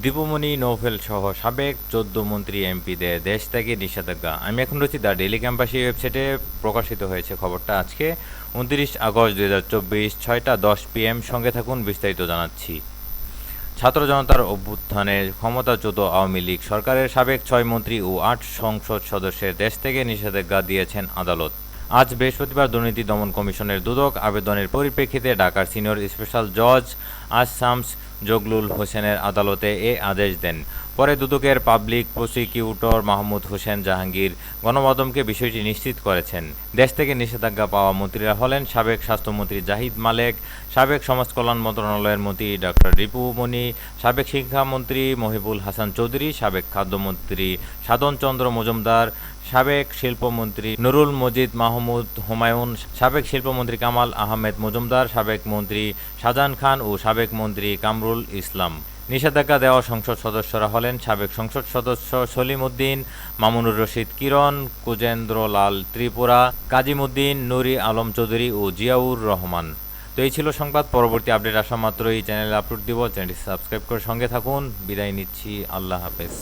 দীপমণি নৌফেল সহ সাবেক চোদ্দ মন্ত্রী এমপিদের দেশ থেকে নিষেধাজ্ঞা। আমি এখন রয়েছি দ্য ডেলি ক্যাম্পাসি ওয়েবসাইটে। প্রকাশিত হয়েছে খবরটা আজকে, উনত্রিশ আগস্ট দুই হাজার চব্বিশ, ছয়টা দশ পিএম। সঙ্গে থাকুন, বিস্তারিত জানাচ্ছি। ছাত্র জনতার অভ্যুত্থানে ক্ষমতাচ্যুত আওয়ামী লীগ সরকারের সাবেক ছয় মন্ত্রী ও আট সংসদ সদস্যের দেশ থেকে নিষেধাজ্ঞা দিয়েছেন আদালত। আজ বৃহস্পতিবার দুর্নীতি দমন কমিশনের দুদক আবেদনের পরিপ্রেক্ষিতে ঢাকার সিনিয়র স্পেশাল জজ আজ জগলুল হোসেনের আদালতে এ আদেশ দেন। পরে দুদকের পাবলিক প্রসিকিউটর মাহমুদ হোসেন জাহাঙ্গীর গণমাধ্যমকে বিষয়টি নিশ্চিত করেছেন। দেশ থেকে নিষেধাজ্ঞা পাওয়া মন্ত্রীরা হলেন সাবেক স্বাস্থ্যমন্ত্রী জাহিদ মালেক, সাবেক সমাজ কল্যাণ মন্ত্রণালয়ের মন্ত্রী ডক্টর রিপু মনি, সাবেক শিক্ষামন্ত্রী মহিবুল হাসান চৌধুরী, সাবেক খাদ্যমন্ত্রী সাধন চন্দ্র মজুমদার, সাবেক শিল্পমন্ত্রী নুরুল মজিদ মাহমুদ হুমায়ুন, সাবেক শিল্পমন্ত্রী কামাল আহমেদ মজুমদার, সাবেক মন্ত্রী শাহজাহান খান ও সাবেক মন্ত্রী কামরুল ইসলাম। নিষেধাজ্ঞা দেওয়া সংসদ সদস্যরা হলেন সাবেক সংসদ সদস্য সলিম উদ্দিন মামুনুর রশিদ কিরণ কুজেন্দ্র লাল ত্রিপুরা, কাজিমুদ্দিন, নুরি আলম চৌধুরী ও জিয়াউর রহমান। তো এই ছিল সংবাদ, পরবর্তী আপডেট আসা এই চ্যানেলে আপলোড দিব, চ্যানেলটি সাবস্ক্রাইব করে সঙ্গে থাকুন। বিদায় নিচ্ছি, আল্লাহ হাফেজ।